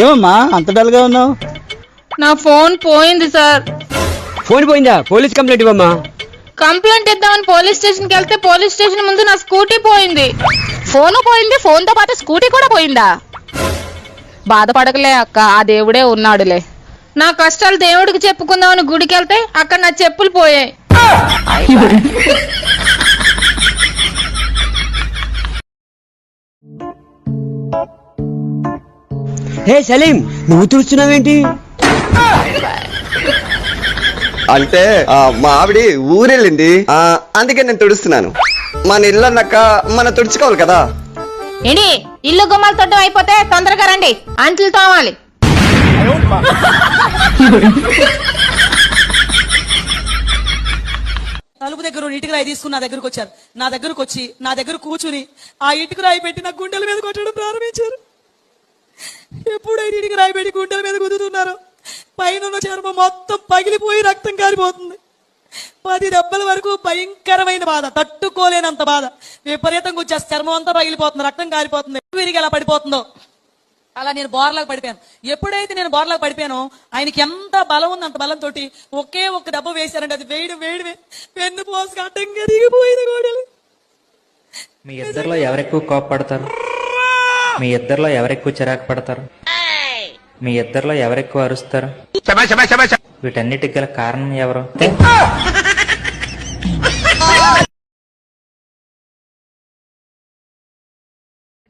ఏమమ్మా అంత డల్గా ఉన్నావు? నా ఫోన్ పోయింది సార్. ఫోన్ పోయిందా? పోలీస్ కంప్లైంట్ ఇవ్వమ్మా. కంప్లైంట్ ఇద్దామని పోలీస్ స్టేషన్కి వెళ్తే పోలీస్ స్టేషన్ ముందు నా స్కూటీ పోయింది. ఫోను పోయింది ఫోన్తో పాటు స్కూటీ కూడా పోయిందా? బాధపడకలే అక్క ఆ దేవుడే ఉన్నాడులే. నా కష్టాలు దేవుడికి చెప్పుకుందామని గుడికి వెళ్తే అక్కడ నా చెప్పులు పోయాయి. హే సలీం నువ్వు తుడుచున్నావేంటి? అంటే ఆ, మా ఆవిడ ఊరెళ్ళింది. ఆ, అందుకే నేను తుడుస్తున్నాను. మన ఇల్లు అన్నాక మన తుడుచుకోవాలి కదా. ఏంటి ఇల్లు గుమ్మాలు తొట్టం అయిపోతే తొందరగా రండి. అంట్లు తోమాలి. తలుపు దగ్గర ఉన్న ఇటుక రాయి తీసుకుని నా దగ్గరకు వచ్చారు. నా దగ్గరకు వచ్చి నా దగ్గర కూర్చుని ఆ ఇటుక రాయి పెట్టి నా గుండెల మీద కొట్టడం ప్రారంభించారు. ఎప్పుడైతే ఇటుక రాయి పెట్టి గుండెల మీద కుదుతున్నారు పైన చర్మం మొత్తం పగిలిపోయి రక్తం కారిపోతుంది. పది దెబ్బల వరకు భయంకరమైన బాధ తట్టుకోలేనంత బాధ. విపరీతంగా వచ్చే చర్మం అంతా పగిలిపోతుంది రక్తం కారిపోతుంది. విరిగి ఎలా పడిపోతుందో అలా నేను బోర్లాగా పడిపోయాను. ఎప్పుడైతే నేను బోర్లాగా పడిపోయానో ఆయనకి ఎంత బలం ఉంది అంత బలంతో ఒకే ఒక్క దెబ్బ వేశారంటే అది వేడి వేడి వెన్ను పోసుకు అడ్డంగా దిగిపోయింది గోడలు. మీ ఇద్దరిలో ఎవరెక్కువ కోపపడతారు? మీ ఇద్దరిలో ఎవరెక్కువ చిరాకు పడతారు? మీ ఇద్దరిలో ఎవరెక్కువ అరుస్తారు? వీటన్నిటికి గల కారణం ఎవరు?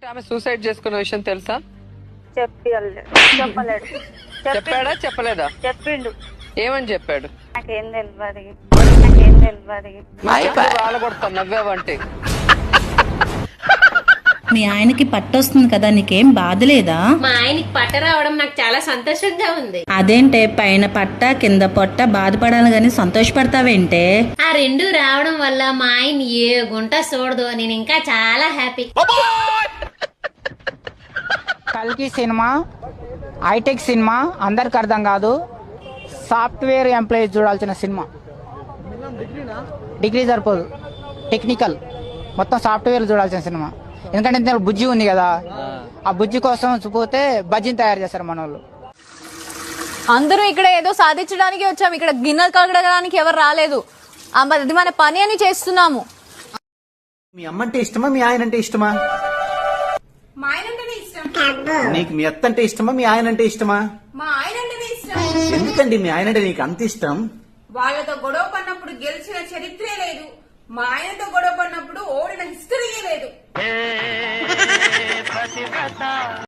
ఆమె సూసైడ్ చేసుకున్న విషయం తెలుసా? చెప్పలేడు చెప్పలేడు. చెప్పాడా? చెప్పలేదా? చెప్పిండు. ఏమని చెప్పాడు? నాకేం తెలియదు నాకేం తెలియదు రాలగొడతాను నవ్వావంటే. మీ ఆయనకి పట్టొస్తుంది కదా నీకేం బాధ లేదా మా ఆయనకి పట్ట రావడం నాకు చాలా సంతోషంగా ఉంది. అదేంటే పైన పట్ట కింద పొట్ట బాధపడాలి గాని సంతోషపడతావేంటే? ఆ రెండు రావడం వల్ల మా ఆయన ఏ గుంట చూడదు నేను ఇంకా చాలా హ్యాపీ. కల్కి సినిమా హైటెక్ సినిమా అందరికి అర్థం కాదు. సాఫ్ట్వేర్ ఎంప్లాయీస్ చూడాల్సిన సినిమా. డిగ్రీ సరిపోదు. టెక్నికల్. మొత్తం సాఫ్ట్వేర్ చూడాల్సిన సినిమా. ఎందుకంటే ఇందులో బుజ్జి ఉంది కదా. ఆ. బుజ్జి కోసం పోతే బజ్జిని తయారు చేస్తారు మన వాళ్ళు అందరూ ఇక్కడ ఏదో సాధించడానికి వచ్చాము ఇక్కడ గిన్నెలు కడగడానికి ఎవరు రాలేదు. అది మన పని అని చేస్తున్నాము. మీ అమ్మంటే ఇష్టమా? మీ ఆయన అంటే ఇష్టమా? నీకు మీ అత్త అంటే ఇష్టమా మీ ఆయన అంటే ఇష్టమా? మా ఆయన అంటేనే ఇష్టం. ఎందుకండి మీ ఆయన అంటే నీకు అంత ఇష్టం? వాళ్ళతో గొడవ పడినప్పుడు గెలిచిన చరిత్రే లేదు. మా ఆయనతో గొడవ పడినప్పుడు ఓడిన హిస్టరీయే లేదు.